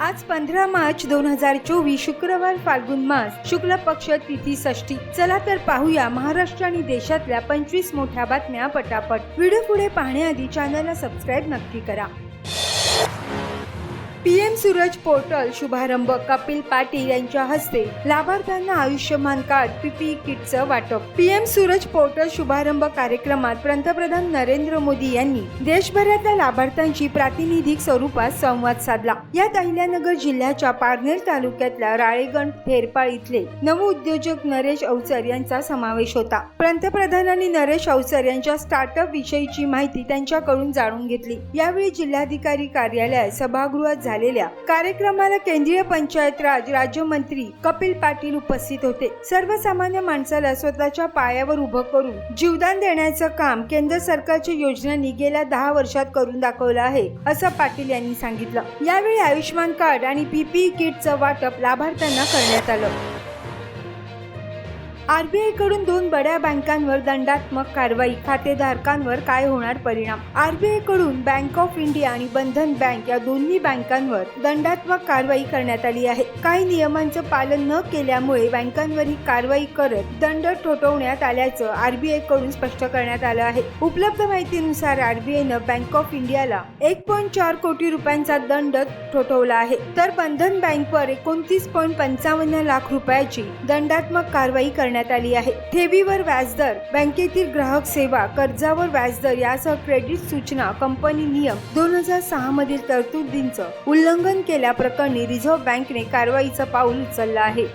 आज पंधरा मार्च दोन हजार चोवीस शुक्रवार फाल्गुन मास. शुक्ल पक्ष तिथी षष्टी चला तर पाहूया महाराष्ट्र आणि देशातल्या पंचवीस मोठ्या बातम्या पटापट. व्हिडिओ पुढे पाहण्याआधी चॅनलला सबस्क्राईब नक्की करा. पीएम सूरज पोर्टल शुभारंभ. कपिल पाटील यांच्या हस्ते लाभार्थ्यांना आयुष्यमान कार्ड पीपी किटचं वाटप. पीएम सूरज पोर्टल शुभारंभ कार्यक्रमात पंतप्रधान नरेंद्र मोदी यांनी देशभरातल्या लाभार्थ्यांशी प्रातिनिधिक स्वरूपात संवाद साधला. यात अहिल्यानगर जिल्ह्याच्या पारनेर तालुक्यातल्या राळेगण फेरपाळ इथले नवउद्योजक नरेश अवचर यांचा समावेश होता. पंतप्रधानांनी नरेश अवचर यांच्या स्टार्टअप विषयीची माहिती त्यांच्याकडून जाणून घेतली. यावेळी जिल्हाधिकारी कार्यालय सभागृहात झालेल्या कार्यक्रमाला केंद्रीय पंचायत राज राज्यमंत्री कपिल पाटील उपस्थित होते. सर्वसामान्य माणसाला स्वतःच्या पायावर उभं करून जीवदान देण्याचं काम केंद्र सरकारच्या योजनांनी गेल्या दहा वर्षात करून दाखवलं आहे असं पाटील यांनी सांगितलं. यावेळी आयुष्यमान कार्ड आणि पीपीई किटचं वाटप लाभार्थ्यांना करण्यात आलं. आरबीआयकडून दोन बड्या बँकांवर दंडात्मक कारवाई खातेधारकांवर काय होणार परिणाम? आरबीआयकडून बँक ऑफ इंडिया आणि बंधन बँक या दोन्ही बँकांवर दंडात्मक कारवाई करण्यात आली आहे. काही नियमांचं पालन न केल्यामुळे बँकांवर ही कारवाई करत दंड ठोठवण्यात आल्याचं आरबीआयकडून स्पष्ट करण्यात आलं आहे. उपलब्ध माहितीनुसार आरबीआयनं बँक ऑफ इंडियाला एक पॉईंट चार कोटी रुपयांचा दंड ठोठवला आहे. तर बंधन बँकवर एकोणतीस पॉईंट पंचावन्न लाख रुपयाची दंडात्मक कारवाई करण्यात आली आहे. ठेवीवर व्याजदर बँकेतील ग्राहक सेवा कर्जावर व्याजदर यासह क्रेडिट सूचना कंपनी नियम दोन हजार सहा मधील तरतुदींचं उल्लंघन केल्याप्रकरणी रिझर्व्ह बँकेने कारवाईचं पाऊल उचललं आहे.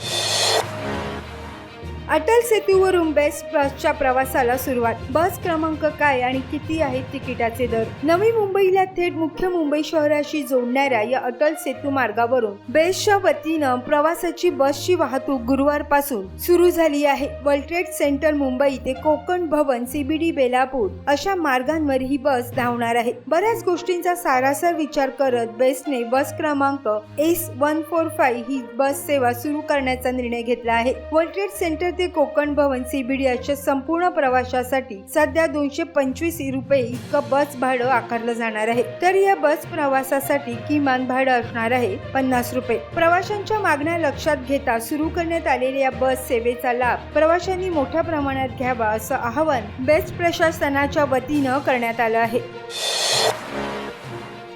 अटल सेतूवरून बेस्ट बसच्या प्रवासाला सुरुवात. बस क्रमांक काय आणि किती आहेत तिकिटाचे दर? नवी मुंबईला थेट मुख्य मुंबई शहराशी जोडणाऱ्या या अटल सेतू मार्गावरून बेस्टच्या वतीनं प्रवासाची बसची वाहतूक गुरुवारपासून सुरू झाली आहे. वर्ल्ड ट्रेड सेंटर मुंबई ते कोकण भवन सीबीडी बेलापूर अशा मार्गांवर ही बस धावणार आहे. बऱ्याच गोष्टींचा सारासार विचार करत बेस्टने बस क्रमांक एस वन फोर फाईव्ह ही बस सेवा सुरू करण्याचा निर्णय घेतला आहे. वर्ल्ड ट्रेड सेंटर ते कोकण भवन सीबीडीआयच्या संपूर्ण प्रवाशासाठी सध्या दोनशे पंचवीस रुपये इतकं बस भाडं आकारलं जाणार आहे. तर या बस प्रवासासाठी किमान भाडं असणार आहे पन्नास रुपये. प्रवाशांच्या मागण्या लक्षात घेता सुरू करण्यात आलेल्या या बस सेवेचा लाभ प्रवाशांनी मोठ्या प्रमाणात घ्यावा असं आवाहन बेस्ट प्रशासनाच्या वतीनं करण्यात आलं आहे.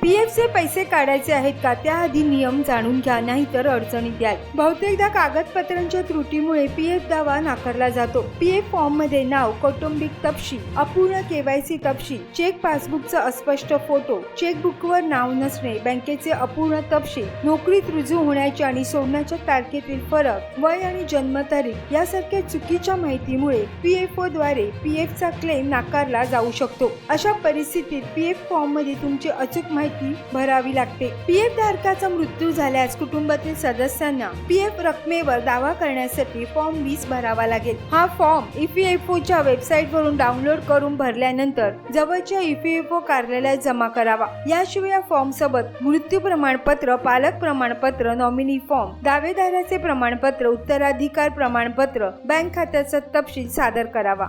पीएफ चे पैसे काढायचे आहेत का? त्याआधी नियम जाणून घ्या नाही तर अडचणीत द्याल बहुतेकदा कागदपत्रांच्या त्रुटीमुळे पी एफ दावा नाकारला जातो. पीएफ फॉर्ममध्ये नाव कौटुंबिक तपशील अपूर्ण केवायसी तपशील चेक पासबुकचा अस्पष्ट फोटो चेकबुकवर नाव नसणे बँकेचे अपूर्ण तपशील नोकरीत रुजू होण्याच्या आणि सोडण्याच्या तारखेतील फरक वय आणि जन्मतारीख यासारख्या चुकीच्या माहितीमुळे पी एफद्वारे पीएफ चा क्लेम नाकारला जाऊ शकतो. अशा परिस्थितीत पीएफ फॉर्ममध्ये तुमची अचूक माहिती भरावी लागते. पीएफ धारकाचा मृत्यू झाल्यास कुटुंबातील सदस्यांना पीएफ रकमेवर दावा करण्यासाठी फॉर्म वीस भरावा लागेल. हा फॉर्म ईपीएफओ च्या वेबसाईट वरून डाउनलोड करून भरल्यानंतर जवळच्या ईपीएफओ कार्यालयात जमा करावा. याशिवाय या फॉर्म सोबत मृत्यू प्रमाणपत्र पालक प्रमाणपत्र नॉमिनी फॉर्म दावेदाराचे प्रमाणपत्र उत्तराधिकार प्रमाणपत्र बँक खात्याचा तपशील सादर करावा.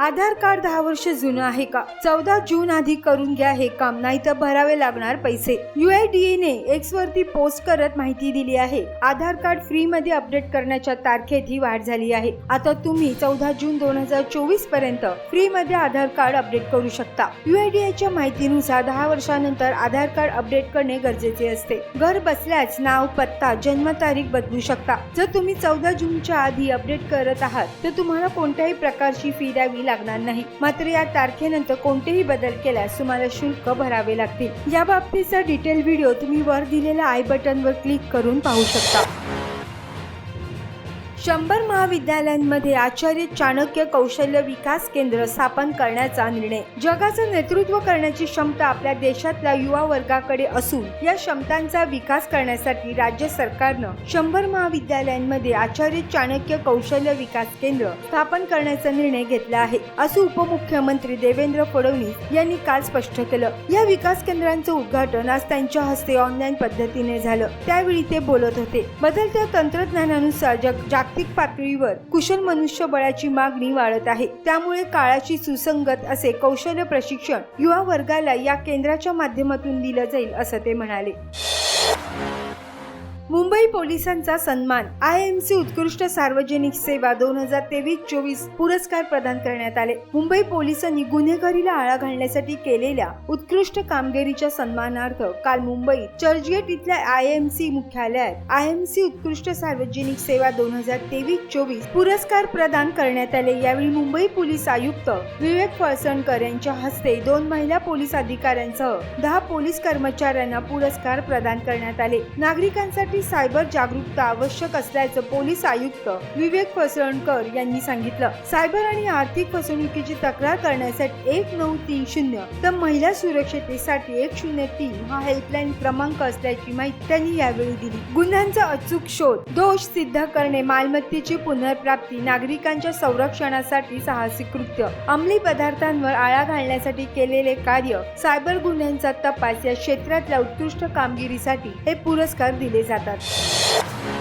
आधार कार्ड दहा वर्ष जुनं आहे का? चौदा जून आधी करून घ्या हे काम नाही तर भरावे लागणार पैसे. UIDAI ने एक्स वरती पोस्ट करत माहिती दिली आहे. आधार कार्ड फ्री मध्ये अपडेट करण्याच्या तारखेत ही वाढ झाली आहे. आता तुम्ही चौदा जून दोन हजार चोवीसपर्यंत फ्री मध्ये आधार कार्ड अपडेट करू शकता. UIDAI च्या माहितीनुसार दहा वर्षानंतर आधार कार्ड अपडेट करणे गरजेचे असते. घर बसल्याच नाव पत्ता जन्मतारीख बदलू शकता. जर तुम्ही चौदा जूनच्या आधी अपडेट करत आहात तर तुम्हाला कोणत्याही प्रकारची फी द्यावी लागणार नाही. मात्र या तारखेनंतर कोणतेही बदल केल्यास तुम्हाला शुल्क भरावे लागतील. या बाबतीचा डिटेल व्हिडिओ तुम्ही वर दिलेल्या आय बटनवर क्लिक करून पाहू शकता. शंभर महाविद्यालयांमध्ये आचार्य चाणक्य कौशल्य विकास केंद्र स्थापन करण्याचा निर्णय. जगाचं नेतृत्व करण्याची क्षमता आपल्या देशातल्या युवा वर्गाकडे असून या क्षमतांचा विकास करण्यासाठी राज्य सरकारनं शंभर महाविद्यालयांमध्ये आचार्य चाणक्य कौशल्य विकास केंद्र स्थापन करण्याचा निर्णय घेतला आहे असं उपमुख्यमंत्री देवेंद्र फडणवीस यांनी काल स्पष्ट केलं. या विकास केंद्रांचं उद्घाटन आज त्यांच्या हस्ते ऑनलाईन पद्धतीने झालं. त्यावेळी ते बोलत होते. बदलत्या तंत्रज्ञानानुसार जग जागतिक पातळीवर कुशल मनुष्यबळाची मागणी वाढत आहे. त्यामुळे काळाची सुसंगत असे कौशल्य प्रशिक्षण युवा वर्गाला या केंद्राच्या माध्यमातून दिलं जाईल असं ते म्हणाले. मुंबई पोलिसांचा सन्मान. आय एम सी उत्कृष्ट सार्वजनिक सेवा दोन हजार तेवीस चोवीस पुरस्कार प्रदान करण्यात आले. मुंबई पोलिसांनी गुन्हेगारीला आळा घालण्यासाठी केलेल्या उत्कृष्ट कामगिरीच्या सन्मानार्थ काल मुंबईत चर्चगेट इथल्या आय एम सी मुख्यालयात आय एम सी उत्कृष्ट सार्वजनिक सेवा दोन हजार तेवीस चोवीस पुरस्कार प्रदान करण्यात आले. यावेळी मुंबई पोलीस आयुक्त विवेक फळसणकर यांच्या हस्ते दोन महिला पोलीस अधिकाऱ्यांसह दहा पोलीस कर्मचाऱ्यांना पुरस्कार प्रदान करण्यात आले. नागरिकांसाठी सायबर जागरूकता आवश्यक असल्याचं पोलीस आयुक्त विवेक फसवणकर यांनी सांगितलं. सायबर आणि आर्थिक फसवणुकीची तक्रार करण्यासाठी एक नऊ तीन शून्य तर महिला सुरक्षतेसाठी एक शून्य तीन हा हेल्पलाईन क्रमांक असल्याची माहिती त्यांनी यावेळी दिली. गुन्ह्यांचा अचूक शोध दोष सिद्ध करणे मालमत्तेची पुनर्प्राप्ती नागरिकांच्या संरक्षणासाठी साहसी कृत्य अंमली पदार्थांवर आळा घालण्यासाठी केलेले कार्य सायबर गुन्ह्यांचा तपास या क्षेत्रातल्या उत्कृष्ट कामगिरीसाठी हे पुरस्कार दिले जातात. ಮಾತಾಡ್ತಾರೆ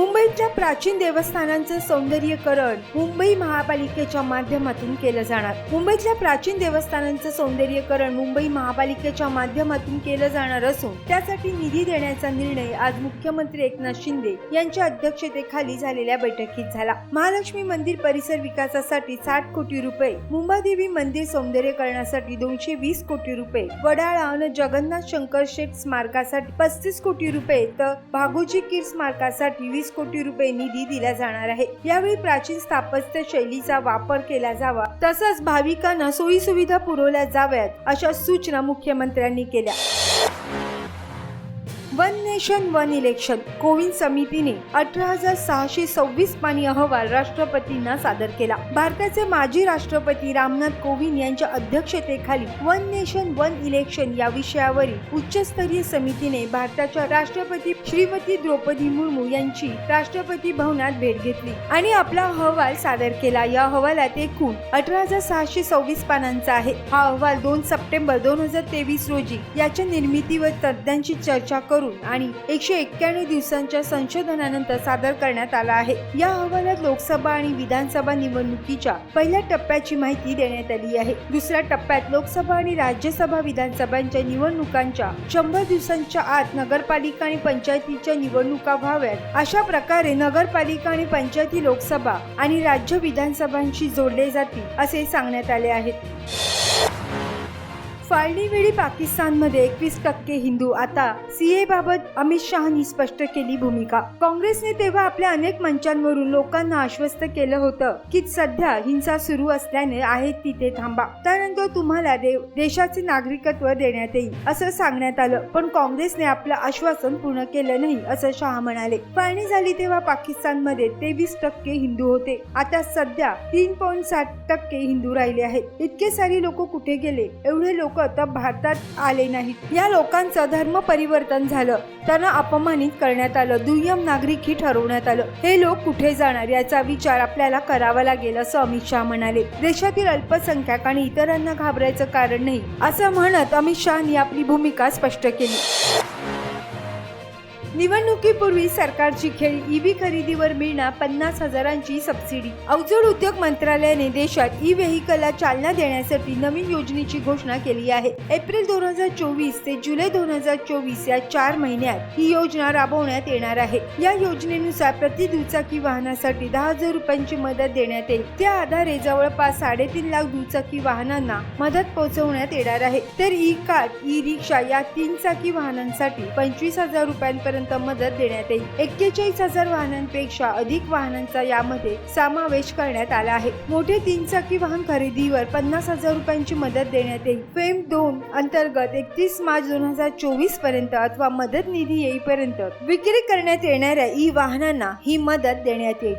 मुंबईतल्या प्राचीन देवस्थानांचं सौंदर्यीकरण मुंबई महापालिकेच्या माध्यमातून केलं जाणार. मुंबईतल्या प्राचीन देवस्थानांचं सौंदर्यीकरण मुंबई महापालिकेच्या माध्यमातून केलं जाणार असून त्यासाठी निधी देण्याचा निर्णय आज मुख्यमंत्री एकनाथ शिंदे यांच्या अध्यक्षतेखाली झालेल्या बैठकीत झाला. महालक्ष्मी मंदिर परिसर विकासासाठी साठ कोटी रुपये मुंबादेवी मंदिर सौंदर्यीकरणासाठी दोनशे वीस कोटी रुपये वडाळा आणि जगन्नाथ शंकर शेठ स्मारकासाठी पस्तीस कोटी रुपये तर भागोजी कीर स्मारकासाठी वीस कोटी रुपये निधी दिला जाणार आहे. यावेळी प्राचीन स्थापत्य शैलीचा वापर केला जावा. तसंच भाविकांना सोयी सुविधा पुरवल्या जाव्यात अशा सूचना मुख्यमंत्र्यांनी केल्या. वन वन इलेक्शन कोविन समितीने अठरा हजार सहाशे सव्वीस पाणी अहवाल राष्ट्रपतींना सादर केला. भारताचे माजी राष्ट्रपती रामनाथ कोविंद यांच्या अध्यक्षतेखाली वन नेशन वन इलेक्शन या विषयावरील उच्चस्तरीय समितीने भारताच्या राष्ट्रपती श्रीमती द्रौपदी मुर्मू यांची राष्ट्रपती भवनात भेट घेतली आणि आपला अहवाल सादर केला. या अहवालात एकूण अठरा हजार सहाशे सव्वीस पानांचा आहे. हा अहवाल दोन सप्टेंबर दोन हजार तेवीस रोजी याच्या निर्मितीवर तज्ज्ञांची चर्चा करून आणि एकशे एक्क्याण्णव दिवसांच्या संशोधनानंतर सादर करण्यात आला आहे. या अहवालात लोकसभा आणि विधानसभा निवडणुकीच्या पहिल्या टप्प्याची माहिती देण्यात आली आहे. दुसऱ्या टप्प्यात लोकसभा आणि राज्यसभा विधानसभांच्या निवडणुकांच्या शंभर दिवसांच्या आत नगरपालिका आणि पंचायतीच्या निवडणुका व्हाव्यात. अशा प्रकारे नगरपालिका आणि पंचायती लोकसभा आणि राज्य विधानसभांशी जोडले जातील असे सांगण्यात आले आहे. फाळणीवेळी पाकिस्तानमध्ये एकवीस टक्के हिंदू. आता सीए बाबत अमित शहानी स्पष्ट केली भूमिका. काँग्रेसने तेव्हा आपल्या अनेक मंचांवरून लोकांना आश्वस्त केलं होतं की सध्या हिंसा सुरू असल्याने आहेत तिथे थांबा. त्यानंतर तुम्हाला देव देशाचे नागरिकत्व देण्यात येईल असं सांगण्यात आलं. पण काँग्रेसने आपलं आश्वासन पूर्ण केलं नाही असं शहा म्हणाले. फाळणी झाली तेव्हा पाकिस्तानमध्ये तेवीस टक्के हिंदू होते. आता सध्या तीन पॉईंट सात टक्के हिंदू राहिले आहेत. इतके सारे लोक कुठे गेले? एवढे लोक आता भारतात आले नाहीत. या लोकांचं धर्म परिवर्तन झालं. त्यांना अपमानित करण्यात आलं. दुय्यम नागरिकही ठरवण्यात आलं. हे लोक कुठे जाणार याचा विचार आपल्याला करावा लागेल असं अमित शहा म्हणाले. देशातील अल्पसंख्याक आणि इतरांना घाबरायचं कारण नाही असं म्हणत अमित शहानी आपली भूमिका स्पष्ट केली. निवडणुकीपूर्वी सरकारची खेळी ईव्ही खरेदीवर मिळणार पन्नास हजारांची सबसिडी. अवजड उद्योग मंत्रालयाने देशात ई व्हेकलला चालना देण्यासाठी नवीन योजनेची घोषणा केली आहे. एप्रिल दोन हजार चोवीस ते जुलै दोन हजार चोवीस या चार महिन्यात ही योजना राबवण्यात येणार आहे. या योजनेनुसार प्रति दुचाकी वाहनासाठी दहा हजार रुपयांची मदत देण्यात येईल. त्या आधारे जवळपास साडेतीन लाख दुचाकी वाहनांना मदत पोहोचवण्यात येणार आहे. तर ई कार ई रिक्षा या तीन चाकी वाहनांसाठी पंचवीस हजार रुपयांपर्यंत मदत देण्यात येईल. एक्केचाळीस हजार वाहनांपेक्षा अधिक वाहनांचा यामध्ये समावेश करण्यात आला आहे. मोठे तीन चाकी वाहन खरेदीवर पन्नास हजार रुपयांची मदत देण्यात येईल. फेम दोन अंतर्गत एकतीस मार्च दोन हजार चोवीसपर्यंत अथवा मदत निधी येईपर्यंत विक्री करण्यात येणाऱ्या ई वाहनांना ही मदत देण्यात येईल.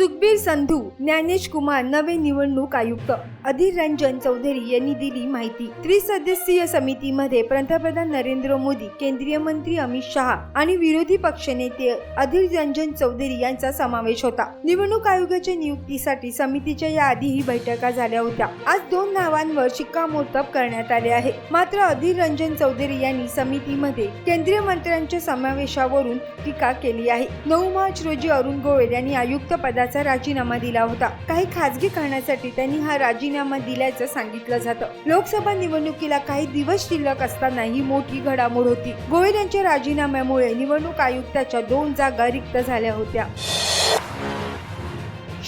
सुखबीर संधू ज्ञानेश कुमार नवे निवडणूक आयुक्त अधीर रंजन चौधरी यांनी दिली माहिती. त्रिसदस्यीय समितीमध्ये पंतप्रधान नरेंद्र मोदी केंद्रीय मंत्री अमित शहा आणि विरोधी पक्षनेते अधीर रंजन चौधरी यांचा समावेश होता. निवडणूक आयोगाच्या नियुक्तीसाठी समितीच्या या आधीही बैठका झाल्या होत्या. आज दोन नावांवर शिक्कामोर्तब करण्यात आले आहे. मात्र अधीर रंजन चौधरी यांनी समितीमध्ये केंद्रीय मंत्र्यांच्या समावेशावरून टीका केली आहे. नऊ मार्च रोजी अरुण गोयल यांनी आयुक्त पदाचा राजीनामा दिला होता. काही खासगी कारणासाठी त्यांनी हा राजीनामा दिल्याचं सांगितलं जातं. लोकसभा निवडणुकीला काही दिवस शिल्लक असताना ही मोठी घडामोड होती. गोयल यांच्या राजीनाम्यामुळे निवडणूक आयुक्ताच्या दोन जागा रिक्त झाल्या होत्या.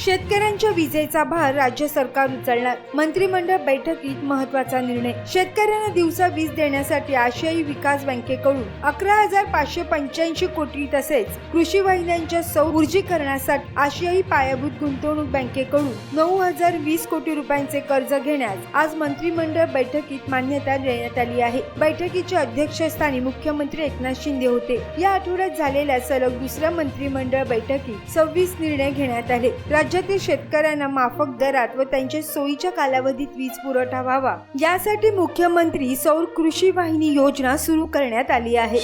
शेतकऱ्यांच्या विजेचा भार राज्य सरकार उचलणार. मंत्रिमंडळ बैठकीत महत्त्वाचा निर्णय. शेतकऱ्यांना दिवसा वीज देण्यासाठी आशियाई विकास बँकेकडून अकरा हजार पाचशे पंच्याऐंशी कोटी तसेच कृषी वाहिन्यांच्या सौर ऊर्जीकरणासाठी आशियाई पायाभूत गुंतवणूक बँकेकडून नऊ हजार वीस कोटी रुपयांचे कर्ज घेण्यास आज मंत्रिमंडळ बैठकीत मान्यता देण्यात आली आहे. बैठकीच्या अध्यक्षस्थानी मुख्यमंत्री एकनाथ शिंदे होते. या आठवड्यात झालेल्या सलग दुसऱ्या मंत्रिमंडळ बैठकीत सव्वीस निर्णय घेण्यात आले. राज्यातील शेतकऱ्यांना माफक दरात व त्यांच्या सोयीच्या कालावधीत वीज पुरवठा व्हावा. यासाठी मुख्यमंत्री सौर कृषी वाहिनी योजना सुरू करण्यात आली आहे.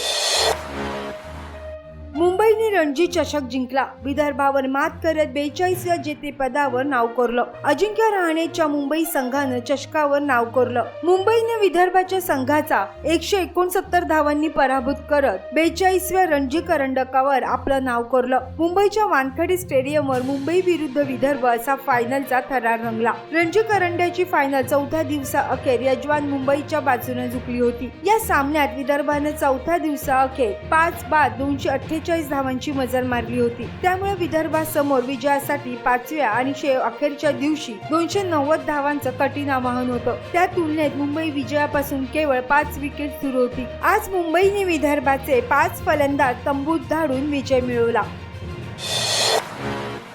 मुंबईने रणजी चषक जिंकला. विदर्भावर मात करत बेचाळीसव्या जेतेपदावर नाव कोरलं. अजिंक्य रहाणेच्या मुंबई संघानं चषकावर नाव कोरलं. मुंबईने विदर्भाच्या संघाचा एकशे एकोणसत्तर धावांनी पराभूत करत बेचाळीसव्या रणजी करंडकावर आपलं नाव कोरलं. मुंबईच्या वानखडे स्टेडियमवर मुंबई विरुद्ध विदर्भ असा फायनलचा थरार रंगला. रणजी करंड्याची फायनल चौथ्या दिवसा अखेर यजमान मुंबईच्या बाजूने झुकली होती. या सामन्यात विदर्भानं चौथ्या दिवसा अखेर पाच बाद दोनशे अठ्ठेचाळीस धावांची मजल मारली होती. त्यामुळे विदर्भासमोर विजयासाठी पाचव्या आणि अखेरच्या दिवशी दोनशे नव्वद धावांचं कठीण आवाहन होतं. त्या तुलनेत मुंबई विजयापासून केवळ पाच विकेट सुरू होती. आज मुंबईने विदर्भाचे पाच फलंदाज तंबूत धाडून विजय मिळवला.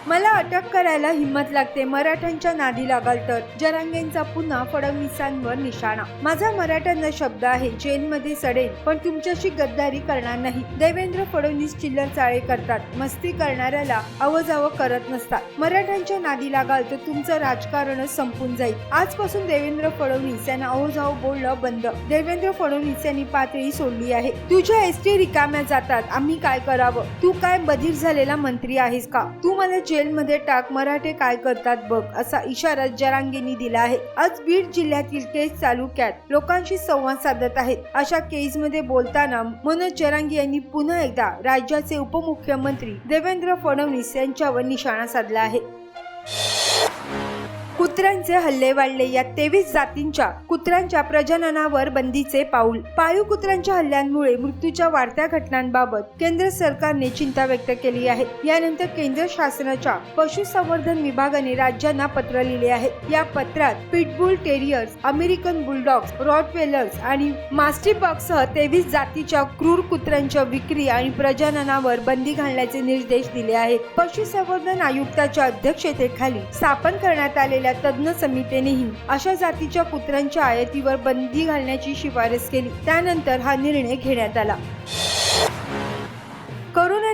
मला अटक करायला हिंमत लागते. मराठ्यांच्या नादी लागाल तर. जरांगेंचा पुन्हा फडणवीसांवर निशाणा. माझा मराठ्यांना शब्द आहे जेलमध्ये सडेल पण तुमच्याशी गद्दारी करणार नाही. देवेंद्र फडणवीस चिल्लर चाळे करतात. मस्ती करणाऱ्याला अवजाव करत नसतात. मराठ्यांच्या नादी लागाल तर तुमचं राजकारणच संपून जाईल. आजपासून देवेंद्र फडणवीस यांना अवजाव बोलणं बंद. देवेंद्र फडणवीस यांनी पातळी सोडली आहे. तुझ्या एस टी रिकाम्या जातात. आम्ही काय करावं? तू काय बधीर झालेला मंत्री आहेस का? तू मला जेलमध्ये टाक मराठे काय करतात बघ असा इशारा जरांगेंनी दिला आहे. आज बीड जिल्ह्यातील केज तालुक्यात लोकांशी संवाद साधत आहेत. अशा केजमध्ये बोलताना मनोज जरांगे यांनी पुन्हा एकदा राज्याचे उपमुख्यमंत्री देवेंद्र फडणवीस यांच्यावर निशाणा साधला आहे. कुत्र्यांचे हल्ले वाढले या तेवीस जातींच्या कुत्र्यांच्या प्रजननावर बंदीचे पाऊल. पाळीव कुत्र्यांच्या हल्ल्यांमुळे मृत्यूच्या वाढत्या घटनांबाबत केंद्र सरकारने चिंता व्यक्त केली आहे. यानंतर केंद्र शासनाच्या पशुसंवर्धन विभागाने राज्यांना पत्र लिहिले आहे. या पत्रात pitbull terriers American bulldogs rottweilers आणि मास्टिपॉक्ससह तेवीस जातीच्या क्रूर कुत्र्यांच्या विक्री आणि प्रजननावर बंदी घालण्याचे निर्देश दिले आहेत. पशुसंवर्धन आयुक्ताच्या अध्यक्षतेखाली स्थापन करण्यात आलेल्या तज्ज्ञ समितीनेही अशा जातीच्या कुत्र्यांच्या आयातीवर बंदी घालण्याची शिफारस केली. त्यानंतर हा निर्णय घेण्यात आला.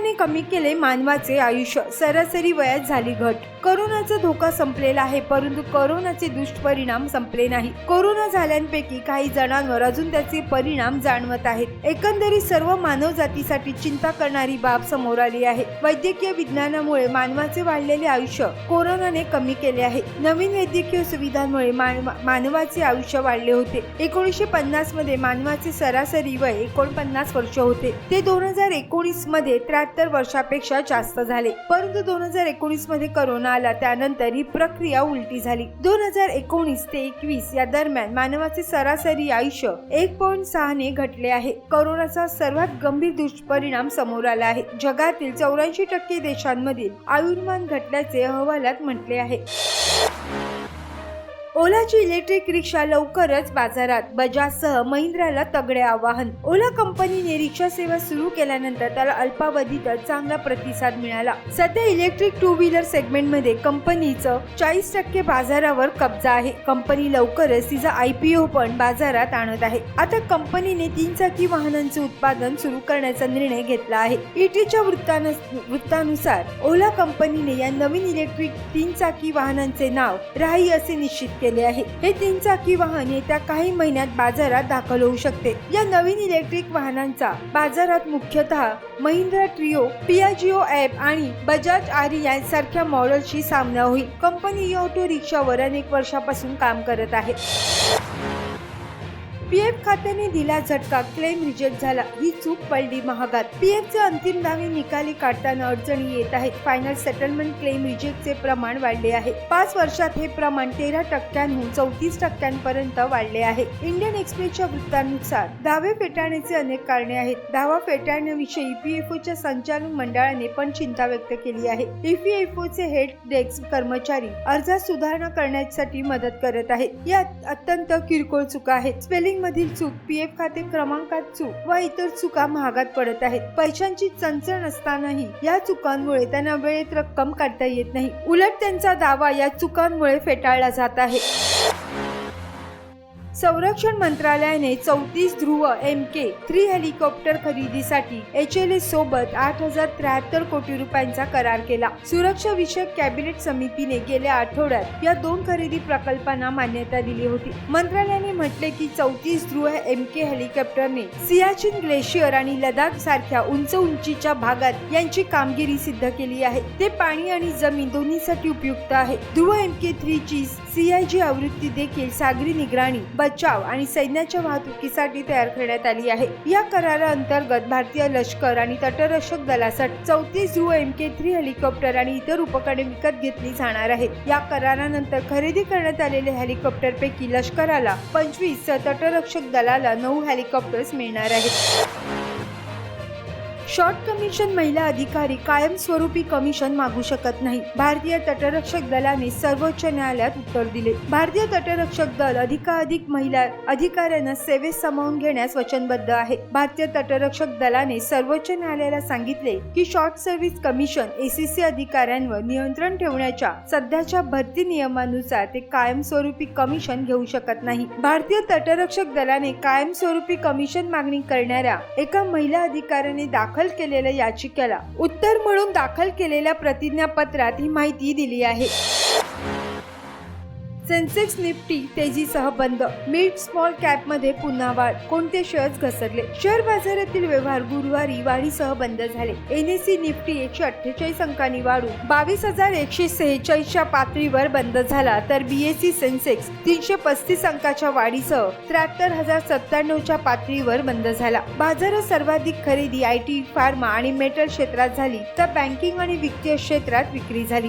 करोनाने कमी केले मानवाचे आयुष्य. सरासरी वयात झाली घट. करोनाचा धोका संपलेला आहे परंतु करोनाचे दुष्परिणाम संपले नाही. कोरोना झाल्यांपैकी काही जणांवर अजून त्याचे परिणाम जाणवत आहेत. एकंदरीत सर्व मानव जातीसाठी चिंता करणारी बाब समोर आली आहे. वैद्यकीय विज्ञानामुळे मानवाचे वाढलेले आयुष्य कोरोनाने कमी केले आहे. नवीन वैद्यकीय सुविधांमुळे मानवा- मानवाचे आयुष्य वाढले होते. एकोणीसशे पन्नासमध्ये मानवाचे सरासरी वय एकोणपन्नास वर्ष होते. ते दोन हजार एकोणीसमध्ये त्र्याहत्तर वर्षापेक्षा जास्त झाले. परंतु दोन हजार एकोणीसमध्ये करोना आला त्यानंतर ही प्रक्रिया उलटी झाली. दोन हजार एकोणीस ते एकवीस या दरम्यान मानवाचे सरासरी आयुष्य एक पॉईंट सहाने घटले आहे. करोनाचा सर्वात गंभीर दुष्परिणाम समोर आला आहे. जगातील चौऱ्याऐंशी टक्के देशांमधील आयुर्मान घटल्याचे अहवालात म्हटले आहे. ओलाची इलेक्ट्रिक रिक्षा लवकरच बाजारात. बजाजसह महिंद्राला तगडे आवाहन. ओला कंपनीने रिक्षा सेवा सुरू केल्यानंतर त्याला अल्पावधीतच चांगला प्रतिसाद मिळाला. सध्या इलेक्ट्रिक टू व्हीलर सेगमेंटमध्ये कंपनीचं चाळीस टक्के बाजारावर कब्जा आहे. कंपनी लवकरच तिचा आयपीओ पण बाजारात आणत आहे. आता कंपनीने तीन चाकी वाहनांचे उत्पादन सुरू करण्याचा निर्णय घेतला आहे. ईटीच्या वृत्तान वृत्तानुसार ओला कंपनीने या नवीन इलेक्ट्रिक तीन चाकी वाहनांचे नाव राही असे निश्चित केले. केले आहे. हे तीन चाकी वाहन येत्या काही महिन्यात बाजारात दाखल होऊ शकते. या नवीन इलेक्ट्रिक वाहनांचा बाजारात मुख्यतः महिंद्रा ट्रिओ पियाजिओ ऍप आणि बजाज आरी यांसारख्या मॉडेलशी सामना होईल. कंपनी या ऑटो रिक्षावर अनेक वर्षापासून काम करत आहे. पीएफ खात्याने दिला झटका. क्लेम रिजेक्ट झाला. ही चूक पडली महागात. पीएफचे अंतिम दावे निकाली काढताना अडचणी येत आहेत. फायनल सेटलमेंट क्लेम रिजेक्टचे प्रमाण वाढले आहे. पाच वर्षात हे प्रमाण तेरा टक्क्यांहून चौतीस टक्क्यांपर्यंत वाढले आहे. इंडियन एक्सप्रेसच्या वृत्तानुसार दावे फेटाळण्याचे अनेक कारणे आहेत. दावा फेटाळण्याविषयी पीएफओच्या संचालक मंडळाने पण चिंता व्यक्त केली आहे. ईपीएफओचे हेड डेस्क कर्मचारी अर्जात सुधारणा करण्यासाठी मदत करत आहेत. यात अत्यंत किरकोळ चुका आहेत. स्पेलिंग मधील चूक पीएफ खाते क्रमांकात चूक व इतर चुका महागात पडत आहेत. पैशांची चणचण असतानाही या चुकांमुळे त्यांना वेळेत रक्कम काढता येत नाही. उलट त्यांचा दावा या चुकांमुळे फेटाळला जात आहे. संरक्षण मंत्रालयाने चौतीस Dhruv M K three helicopter खरेदीसाठी एच एल एस सोबत आठ हजार त्र्याहत्तर कोटी रुपयांचा करार केला. सुरक्षा विषयक कॅबिनेट समितीने गेल्या आठवड्यात या दोन खरेदी प्रकल्पांना मान्यता दिली होती. मंत्रालयाने म्हटले की चौतीस ध्रुव एम के हेलिकॉप्टरने सियाचिन ग्लेशियर आणि लडाख सारख्या उंच उंचीच्या भागात यांची कामगिरी सिद्ध केली आहे. ते पाणी आणि जमीन दोन्हीसाठी उपयुक्त आहे. ध्रुव एम के थ्री ची सीआयजी आवृत्ती देखील सागरी निगराणी बचाव आणि सैन्याच्या वाहतुकीसाठी तयार करण्यात आली आहे. या कराराअंतर्गत भारतीय लष्कर आणि तटरक्षक दलासाठी चौतीस झू एम के थ्री हेलिकॉप्टर आणि इतर उपकरणे विकत घेतली जाणार आहेत. या करारानंतर खरेदी करण्यात आलेल्या हेलिकॉप्टर पैकी लष्कराला पंचवीस तटरक्षक दलाला नऊ हेलिकॉप्टर्स मिळणार आहेत. शॉर्ट कमिशन महिला अधिकारी कायमस्वरूपी कमिशन मागू शकत नाही. भारतीय तटरक्षक दलाने सर्वोच्च न्यायालयात उत्तर दिले. भारतीय तटरक्षक दल अधिकाधिक महिला अधिकाऱ्यांना सेवेत सामावून घेण्यास वचनबद्ध आहे. भारतीय तटरक्षक दलाने सर्वोच्च न्यायालयाला सांगितले की शॉर्ट सर्व्हिस कमिशन एसीसी अधिकाऱ्यांवर नियंत्रण ठेवण्याच्या सध्याच्या भरती नियमानुसार ते कायमस्वरूपी कमिशन घेऊ शकत नाही. भारतीय तटरक्षक दलाने कायमस्वरूपी कमिशन मागणी करणाऱ्या एका महिला अधिकाऱ्याने दाखल दाखल केलेल्या याचिकेला उत्तर म्हणून दाखल केलेल्या प्रतिज्ञापत्रात ही माहिती दिली आहे. सेन्सेक्स निफ्टी तेजीसह बंद. मिड स्मॉल कॅपमध्ये पुन्हा वाढ. कोणते शेअर्स घसरले? शेअर बाजारातील व्यवहार गुरुवारी वाढीसह बंद झाले. एनएससी निफ्टी एकशे अठ्ठेचाळीस अंकांनी वाढून बावीस हजार एकशे सेहेचाळीसच्या पातळीवर बंद झाला. तर बीएससी सेन्सेक्स तीनशे पस्तीस अंकाच्या वाढीसह त्र्याहत्तर हजार सत्त्याण्णवच्या पातळीवर बंद झाला. बाजारात सर्वाधिक खरेदी आय टी फार्मा आणि मेटल क्षेत्रात झाली. तर बँकिंग आणि वित्तीय क्षेत्रात विक्री झाली.